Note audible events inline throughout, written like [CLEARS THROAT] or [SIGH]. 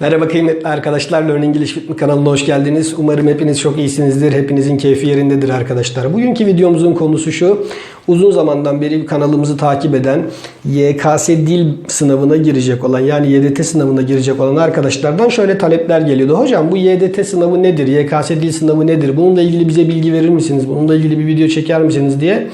Merhaba kıymetli arkadaşlar. Learn English Me kanalına hoş geldiniz. Umarım hepiniz çok iyisinizdir. Hepinizin keyfi yerindedir arkadaşlar. Bugünkü videomuzun konusu şu. Uzun zamandan beri kanalımızı takip eden YKS dil sınavına girecek olan yani YDT sınavına girecek olan arkadaşlardan şöyle talepler geliyordu. Hocam bu YDT sınavı nedir? YKS dil sınavı nedir? Bununla ilgili bize bilgi verir misiniz? Bununla ilgili bir video çeker misiniz diye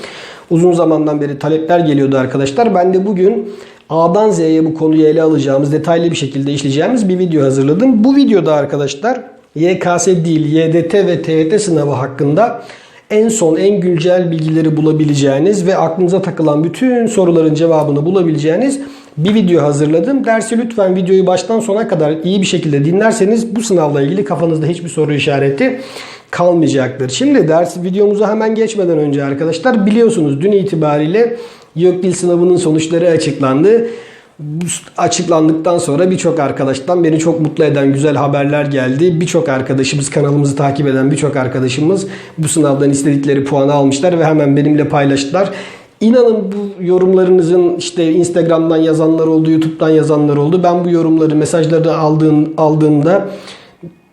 uzun zamandan beri talepler geliyordu arkadaşlar. Ben de bugün A'dan Z'ye bu konuyu ele alacağımız, detaylı bir şekilde işleyeceğimiz bir video hazırladım. Bu videoda arkadaşlar YKS Dil, YDT ve TYT sınavı hakkında en son en güncel bilgileri bulabileceğiniz ve aklınıza takılan bütün soruların cevabını bulabileceğiniz bir video hazırladım. Dersi lütfen videoyu baştan sona kadar iyi bir şekilde dinlerseniz bu sınavla ilgili kafanızda hiçbir soru işareti kalmayacaktır. Şimdi ders videomuza hemen geçmeden önce arkadaşlar biliyorsunuz dün itibariyle YÖK Dil sınavının sonuçları açıklandı. Açıklandıktan sonra birçok arkadaştan beni çok mutlu eden güzel haberler geldi. Birçok arkadaşımız kanalımızı takip eden birçok arkadaşımız bu sınavdan istedikleri puanı almışlar ve hemen benimle paylaştılar. İnanın bu yorumlarınızın işte Instagram'dan yazanlar oldu, YouTube'dan yazanlar oldu. Ben bu yorumları, mesajları aldığın, aldığımda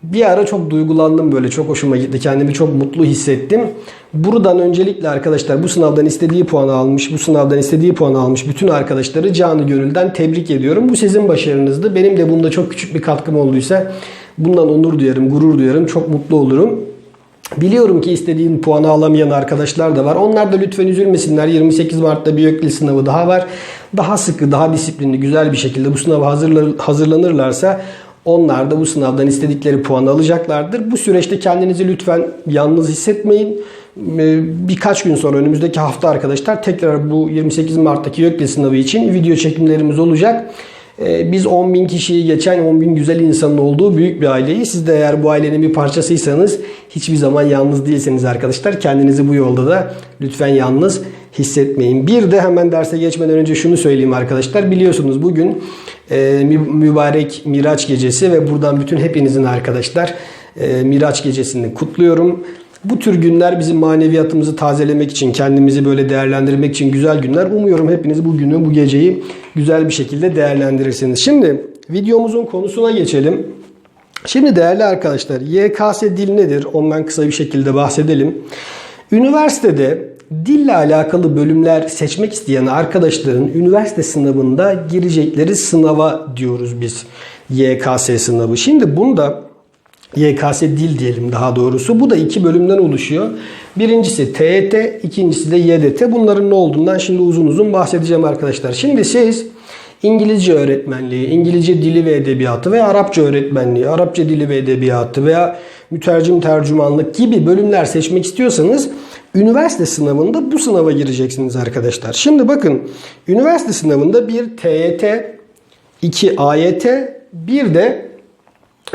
bir ara çok duygulandım böyle. Çok hoşuma gitti. Kendimi çok mutlu hissettim. Buradan öncelikle arkadaşlar bu sınavdan istediği puanı almış, bu sınavdan istediği puanı almış bütün arkadaşları canı gönülden tebrik ediyorum. Bu sizin başarınızdı. Benim de bunda çok küçük bir katkım olduysa bundan onur duyarım, gurur duyarım. Çok mutlu olurum. Biliyorum ki istediğin puanı alamayan arkadaşlar da var. Onlar da lütfen üzülmesinler. 28 Mart'ta bir YÖKDİL sınavı daha var. Daha sıkı, daha disiplinli, güzel bir şekilde bu sınava hazırlanırlarsa onlar da bu sınavdan istedikleri puanı alacaklardır. Bu süreçte kendinizi lütfen yalnız hissetmeyin. Birkaç gün sonra önümüzdeki hafta arkadaşlar tekrar bu 28 Mart'taki YÖKDİL sınavı için video çekimlerimiz olacak. Biz 10 bin kişiyi geçen 10 bin güzel insanın olduğu büyük bir aileyi. Siz de eğer bu ailenin bir parçasıysanız hiçbir zaman yalnız değilseniz arkadaşlar. Kendinizi bu yolda da lütfen yalnız hissetmeyin. Bir de hemen derse geçmeden önce şunu söyleyeyim arkadaşlar. Biliyorsunuz bugün e, mübarek Miraç gecesi ve buradan bütün hepinizin arkadaşlar e, Miraç gecesini kutluyorum. Bu tür günler bizim maneviyatımızı tazelemek için, kendimizi böyle değerlendirmek için güzel günler. Umuyorum hepiniz bu günü, bu geceyi güzel bir şekilde değerlendirirsiniz. Şimdi videomuzun konusuna geçelim. Şimdi değerli arkadaşlar YKS dil nedir? Ondan kısa bir şekilde bahsedelim. Üniversitede dille alakalı bölümler seçmek isteyen arkadaşların üniversite sınavında girecekleri sınava diyoruz biz. YKS sınavı. Şimdi bunda YKS dil diyelim daha doğrusu. Bu da iki bölümden oluşuyor. Birincisi TYT, ikincisi de YDT. Bunların ne olduğundan şimdi uzun uzun bahsedeceğim arkadaşlar. Şimdi siz İngilizce öğretmenliği, İngilizce dili ve edebiyatı veya Arapça öğretmenliği, Arapça dili ve edebiyatı veya mütercim tercümanlık gibi bölümler seçmek istiyorsanız üniversite sınavında bu sınava gireceksiniz arkadaşlar. Şimdi bakın üniversite sınavında bir TYT, iki AYT, bir de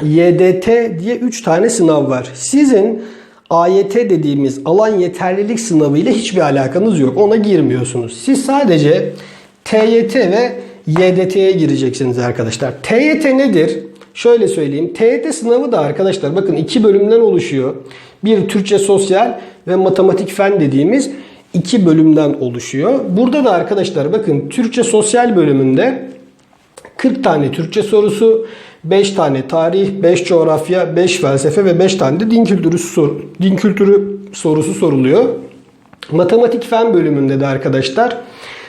YDT diye 3 tane sınav var. Sizin AYT dediğimiz alan yeterlilik sınavı ile hiçbir alakanız yok. Ona girmiyorsunuz. Siz sadece TYT ve YDT'ye gireceksiniz arkadaşlar. TYT nedir? Şöyle söyleyeyim. TYT sınavı da arkadaşlar bakın iki bölümden oluşuyor. Bir Türkçe sosyal ve matematik fen dediğimiz iki bölümden oluşuyor. Burada da arkadaşlar bakın Türkçe sosyal bölümünde 40 tane Türkçe sorusu, 5 tane tarih, 5 coğrafya, 5 felsefe ve 5 tane de din kültürü, sor, din kültürü sorusu soruluyor. Matematik fen bölümünde de arkadaşlar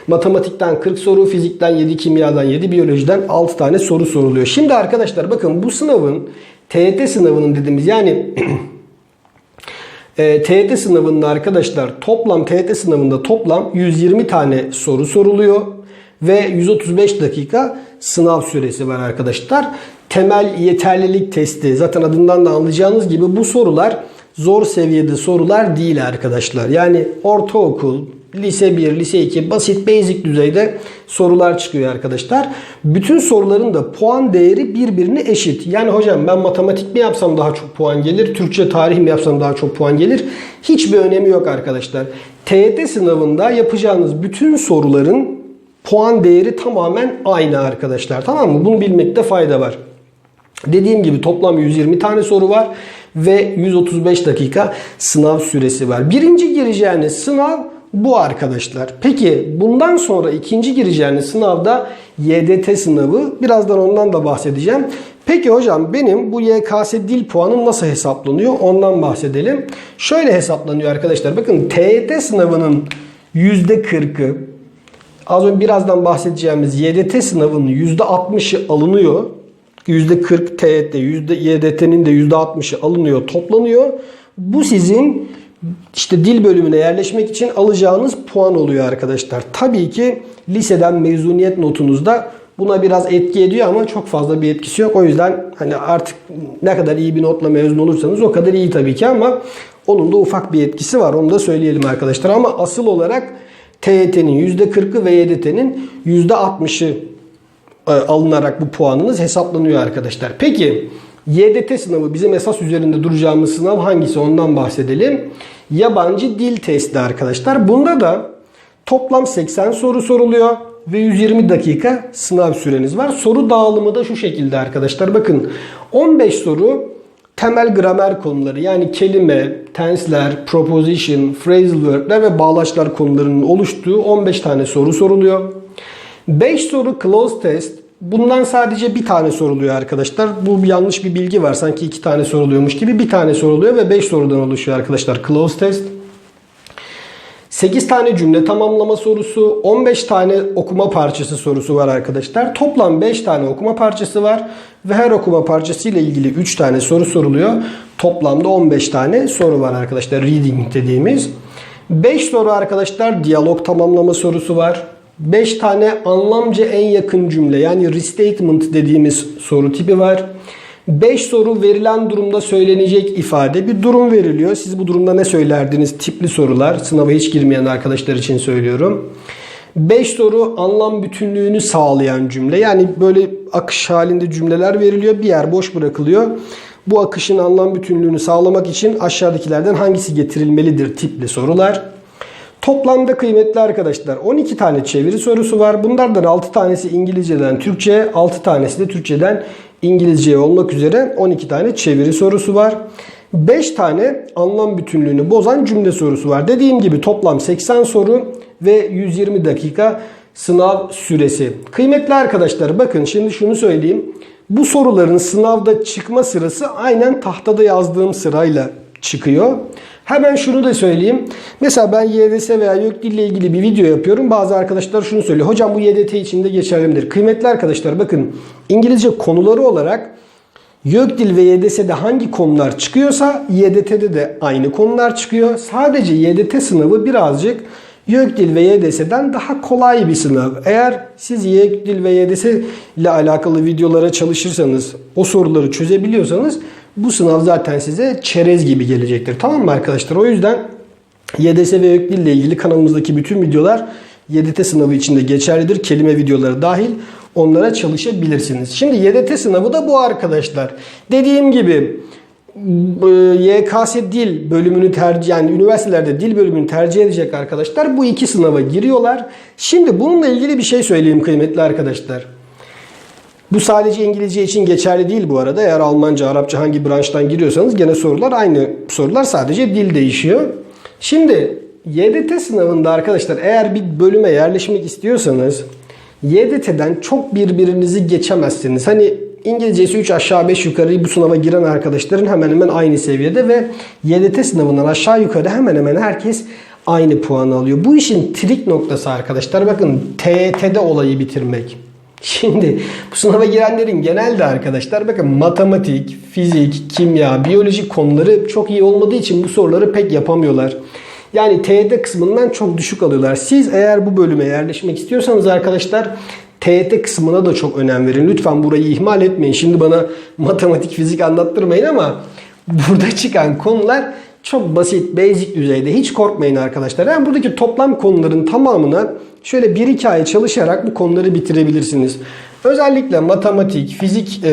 matematikten 40 soru, fizikten 7, kimyadan 7, biyolojiden 6 tane soru soruluyor. Şimdi arkadaşlar bakın bu sınavın TYT sınavının dediğimiz yani [CLEARS THROAT] e, TYT sınavında arkadaşlar toplam TYT sınavında toplam 120 tane soru soruluyor ve 135 dakika sınav süresi var arkadaşlar. Temel yeterlilik testi zaten adından da anlayacağınız gibi bu sorular zor seviyede sorular değil arkadaşlar. Yani ortaokul, lise 1, lise 2 basit basic düzeyde sorular çıkıyor arkadaşlar. Bütün soruların da puan değeri birbirine eşit. Yani hocam ben matematik mi yapsam daha çok puan gelir, Türkçe tarih mi yapsam daha çok puan gelir? Hiçbir önemi yok arkadaşlar. TYT sınavında yapacağınız bütün soruların puan değeri tamamen aynı arkadaşlar. Tamam mı? Bunu bilmekte fayda var. Dediğim gibi toplam 120 tane soru var ve 135 dakika sınav süresi var. Birinci gireceğiniz sınav bu arkadaşlar. Peki bundan sonra ikinci gireceğiniz sınavda YDT sınavı. Birazdan ondan da bahsedeceğim. Peki hocam benim bu YKS dil puanım nasıl hesaplanıyor? Ondan bahsedelim. Şöyle hesaplanıyor arkadaşlar. Bakın TYT sınavının %40'ı az önce birazdan bahsedeceğimiz YDT sınavının %60'ı alınıyor. %40 TYT, YDT'nin de %60'ı alınıyor, toplanıyor. Bu sizin işte dil bölümüne yerleşmek için alacağınız puan oluyor arkadaşlar. Tabii ki liseden mezuniyet notunuzda buna biraz etki ediyor ama çok fazla bir etkisi yok. O yüzden hani artık ne kadar iyi bir notla mezun olursanız o kadar iyi tabii ki ama onun da ufak bir etkisi var. Onu da söyleyelim arkadaşlar. Ama asıl olarak TYT'nin %40'ı ve YDT'nin %60'ı e, alınarak bu puanınız hesaplanıyor arkadaşlar. Peki YDT sınavı bizim esas üzerinde duracağımız sınav hangisi ondan bahsedelim. Yabancı dil testi arkadaşlar. Bunda da toplam 80 soru soruluyor ve 120 dakika sınav süreniz var. Soru dağılımı da şu şekilde arkadaşlar. Bakın 15 soru temel gramer konuları yani kelime, tensler, proposition, phrasal verb'ler ve bağlaçlar konularının oluştuğu 15 tane soru soruluyor. 5 soru close test. Bundan sadece bir tane soruluyor arkadaşlar. Bu yanlış bir bilgi var. Sanki iki tane soruluyormuş gibi bir tane soruluyor ve 5 sorudan oluşuyor arkadaşlar close test. 8 tane cümle tamamlama sorusu, 15 tane okuma parçası sorusu var arkadaşlar. Toplam 5 tane okuma parçası var ve her okuma parçası ile ilgili 3 tane soru soruluyor. Toplamda 15 tane soru var arkadaşlar reading dediğimiz. 5 soru arkadaşlar diyalog tamamlama sorusu var. 5 tane anlamca en yakın cümle yani restatement dediğimiz soru tipi var. 5 soru verilen durumda söylenecek ifade. Bir durum veriliyor. Siz bu durumda ne söylerdiniz? Tipli sorular. Sınava hiç girmeyen arkadaşlar için söylüyorum. 5 soru anlam bütünlüğünü sağlayan cümle. Yani böyle akış halinde cümleler veriliyor. Bir yer boş bırakılıyor. Bu akışın anlam bütünlüğünü sağlamak için aşağıdakilerden hangisi getirilmelidir tipli sorular. Toplamda kıymetli arkadaşlar 12 tane çeviri sorusu var. Bunlardan 6 tanesi İngilizceden Türkçe, 6 tanesi de Türkçeden İngilizceye olmak üzere 12 tane çeviri sorusu var. 5 tane anlam bütünlüğünü bozan cümle sorusu var. Dediğim gibi toplam 80 soru ve 120 dakika sınav süresi. Kıymetli arkadaşlar bakın şimdi şunu söyleyeyim. Bu soruların sınavda çıkma sırası aynen tahtada yazdığım sırayla çıkıyor. Hemen şunu da söyleyeyim. Mesela ben YDS veya YÖK dille ilgili bir video yapıyorum. Bazı arkadaşlar şunu söylüyor. Hocam bu YDT içinde geçerli midir? Kıymetli arkadaşlar bakın İngilizce konuları olarak YÖK dil ve YDS'de hangi konular çıkıyorsa YDT'de de aynı konular çıkıyor. Sadece YDT sınavı birazcık YÖK dil ve YDS'den daha kolay bir sınav. Eğer siz YÖK dil ve YDS ile alakalı videolara çalışırsanız, o soruları çözebiliyorsanız bu sınav zaten size çerez gibi gelecektir. Tamam mı arkadaşlar? O yüzden YDS ve YÖK dil ile ilgili kanalımızdaki bütün videolar YDT sınavı içinde geçerlidir. Kelime videoları dahil onlara çalışabilirsiniz. Şimdi YDT sınavı da bu arkadaşlar. Dediğim gibi YKS dil bölümünü tercih yani üniversitelerde dil bölümünü tercih edecek arkadaşlar bu iki sınava giriyorlar. Şimdi bununla ilgili bir şey söyleyeyim kıymetli arkadaşlar. Bu sadece İngilizce için geçerli değil bu arada. Eğer Almanca, Arapça hangi branştan giriyorsanız gene sorular aynı sorular sadece dil değişiyor. Şimdi YDT sınavında arkadaşlar eğer bir bölüme yerleşmek istiyorsanız YDT'den çok birbirinizi geçemezsiniz. Hani İngilizcesi 3 aşağı 5 yukarı bu sınava giren arkadaşların hemen hemen aynı seviyede ve YDT sınavından aşağı yukarı hemen hemen herkes aynı puanı alıyor. Bu işin trik noktası arkadaşlar bakın TYT'de olayı bitirmek. [LAUGHS] Şimdi bu sınava girenlerin genelde arkadaşlar bakın matematik, fizik, kimya, biyoloji konuları çok iyi olmadığı için bu soruları pek yapamıyorlar. Yani TYT kısmından çok düşük alıyorlar. Siz eğer bu bölüme yerleşmek istiyorsanız arkadaşlar TYT kısmına da çok önem verin. Lütfen burayı ihmal etmeyin. Şimdi bana matematik, fizik anlattırmayın ama [LAUGHS] burada çıkan konular çok basit, basic düzeyde. Hiç korkmayın arkadaşlar. Yani buradaki toplam konuların tamamına şöyle 1-2 ay çalışarak bu konuları bitirebilirsiniz. Özellikle matematik, fizik ee,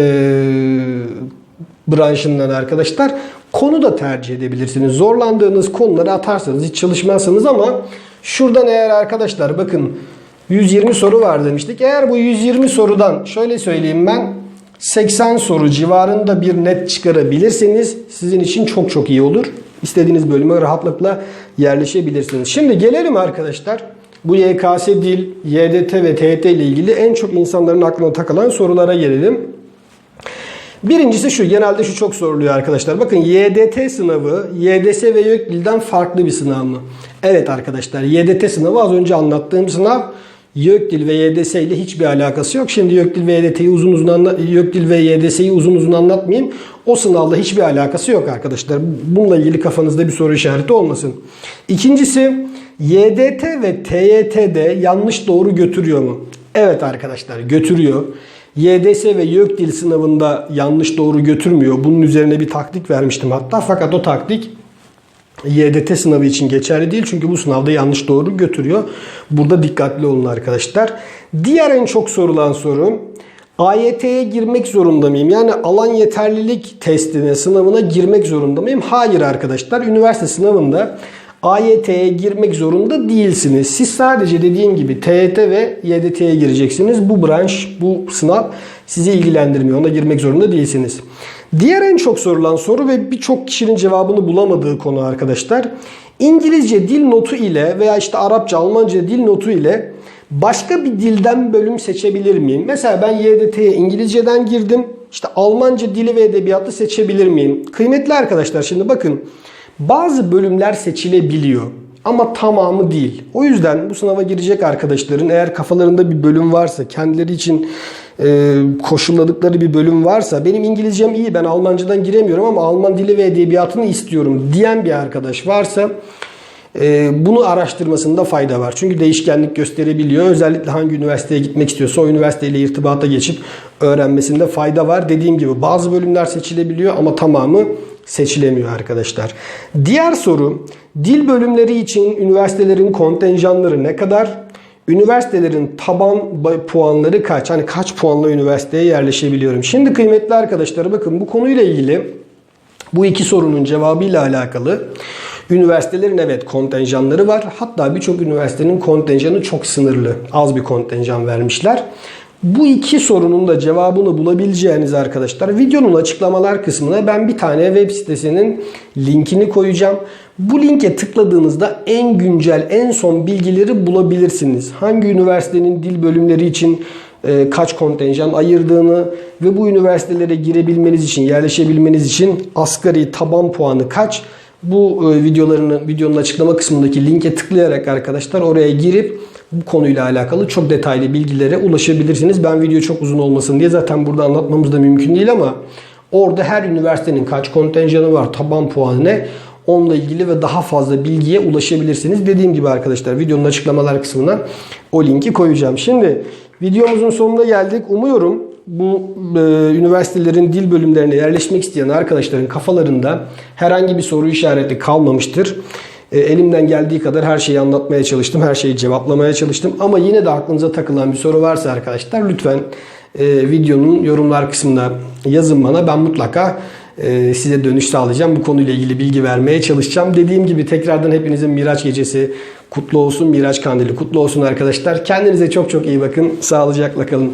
branşından arkadaşlar konu da tercih edebilirsiniz. Zorlandığınız konuları atarsanız hiç çalışmazsanız ama şuradan eğer arkadaşlar bakın 120 soru var demiştik. Eğer bu 120 sorudan şöyle söyleyeyim ben 80 soru civarında bir net çıkarabilirseniz sizin için çok çok iyi olur. İstediğiniz bölüme rahatlıkla yerleşebilirsiniz. Şimdi gelelim arkadaşlar. Bu YKS dil, YDT ve TYT ile ilgili en çok insanların aklına takılan sorulara gelelim. Birincisi şu, genelde şu çok soruluyor arkadaşlar. Bakın YDT sınavı YDS ve YÖKDİL'den farklı bir sınav mı? Evet arkadaşlar, YDT sınavı az önce anlattığım sınav. YÖKDİL ve YDS ile hiçbir alakası yok. Şimdi YÖKDİL ve YDT'yi uzun uzun anla YÖKDİL ve YDS'yi uzun uzun anlatmayayım. O sınavla hiçbir alakası yok arkadaşlar. Bununla ilgili kafanızda bir soru işareti olmasın. İkincisi YDT ve TYT'de yanlış doğru götürüyor mu? Evet arkadaşlar götürüyor. YDS ve YÖKDİL sınavında yanlış doğru götürmüyor. Bunun üzerine bir taktik vermiştim hatta. Fakat o taktik YDT sınavı için geçerli değil. Çünkü bu sınavda yanlış doğru götürüyor. Burada dikkatli olun arkadaşlar. Diğer en çok sorulan soru AYT'ye girmek zorunda mıyım? Yani alan yeterlilik testine, sınavına girmek zorunda mıyım? Hayır arkadaşlar. Üniversite sınavında AYT'ye girmek zorunda değilsiniz. Siz sadece dediğim gibi TYT ve YDT'ye gireceksiniz. Bu branş, bu sınav sizi ilgilendirmiyor. Ona girmek zorunda değilsiniz. Diğer en çok sorulan soru ve birçok kişinin cevabını bulamadığı konu arkadaşlar. İngilizce dil notu ile veya işte Arapça, Almanca dil notu ile başka bir dilden bölüm seçebilir miyim? Mesela ben YDT'ye İngilizceden girdim. İşte Almanca dili ve edebiyatı seçebilir miyim? Kıymetli arkadaşlar şimdi bakın. Bazı bölümler seçilebiliyor ama tamamı değil. O yüzden bu sınava girecek arkadaşların eğer kafalarında bir bölüm varsa, kendileri için e, koşulladıkları bir bölüm varsa, benim İngilizcem iyi ben Almancadan giremiyorum ama Alman dili ve edebiyatını istiyorum diyen bir arkadaş varsa e, bunu araştırmasında fayda var. Çünkü değişkenlik gösterebiliyor. Özellikle hangi üniversiteye gitmek istiyorsa o üniversiteyle irtibata geçip öğrenmesinde fayda var. Dediğim gibi bazı bölümler seçilebiliyor ama tamamı seçilemiyor arkadaşlar. Diğer soru dil bölümleri için üniversitelerin kontenjanları ne kadar? Üniversitelerin taban puanları kaç? Hani kaç puanla üniversiteye yerleşebiliyorum? Şimdi kıymetli arkadaşlar bakın bu konuyla ilgili bu iki sorunun cevabıyla alakalı üniversitelerin evet kontenjanları var. Hatta birçok üniversitenin kontenjanı çok sınırlı. Az bir kontenjan vermişler. Bu iki sorunun da cevabını bulabileceğiniz arkadaşlar videonun açıklamalar kısmına ben bir tane web sitesinin linkini koyacağım. Bu linke tıkladığınızda en güncel, en son bilgileri bulabilirsiniz. Hangi üniversitenin dil bölümleri için e, kaç kontenjan ayırdığını ve bu üniversitelere girebilmeniz için, yerleşebilmeniz için asgari taban puanı kaç? Bu e, videolarının videonun açıklama kısmındaki linke tıklayarak arkadaşlar oraya girip bu konuyla alakalı çok detaylı bilgilere ulaşabilirsiniz. Ben video çok uzun olmasın diye zaten burada anlatmamız da mümkün değil ama orada her üniversitenin kaç kontenjanı var, taban puanı ne onunla ilgili ve daha fazla bilgiye ulaşabilirsiniz. Dediğim gibi arkadaşlar videonun açıklamalar kısmına o linki koyacağım. Şimdi videomuzun sonuna geldik. Umuyorum bu e, üniversitelerin dil bölümlerine yerleşmek isteyen arkadaşların kafalarında herhangi bir soru işareti kalmamıştır. E, elimden geldiği kadar her şeyi anlatmaya çalıştım. Her şeyi cevaplamaya çalıştım. Ama yine de aklınıza takılan bir soru varsa arkadaşlar lütfen e, videonun yorumlar kısmına yazın bana. Ben mutlaka e, size dönüş sağlayacağım. Bu konuyla ilgili bilgi vermeye çalışacağım. Dediğim gibi tekrardan hepinizin Miraç gecesi kutlu olsun. Miraç kandili kutlu olsun arkadaşlar. Kendinize çok çok iyi bakın. Sağlıcakla kalın.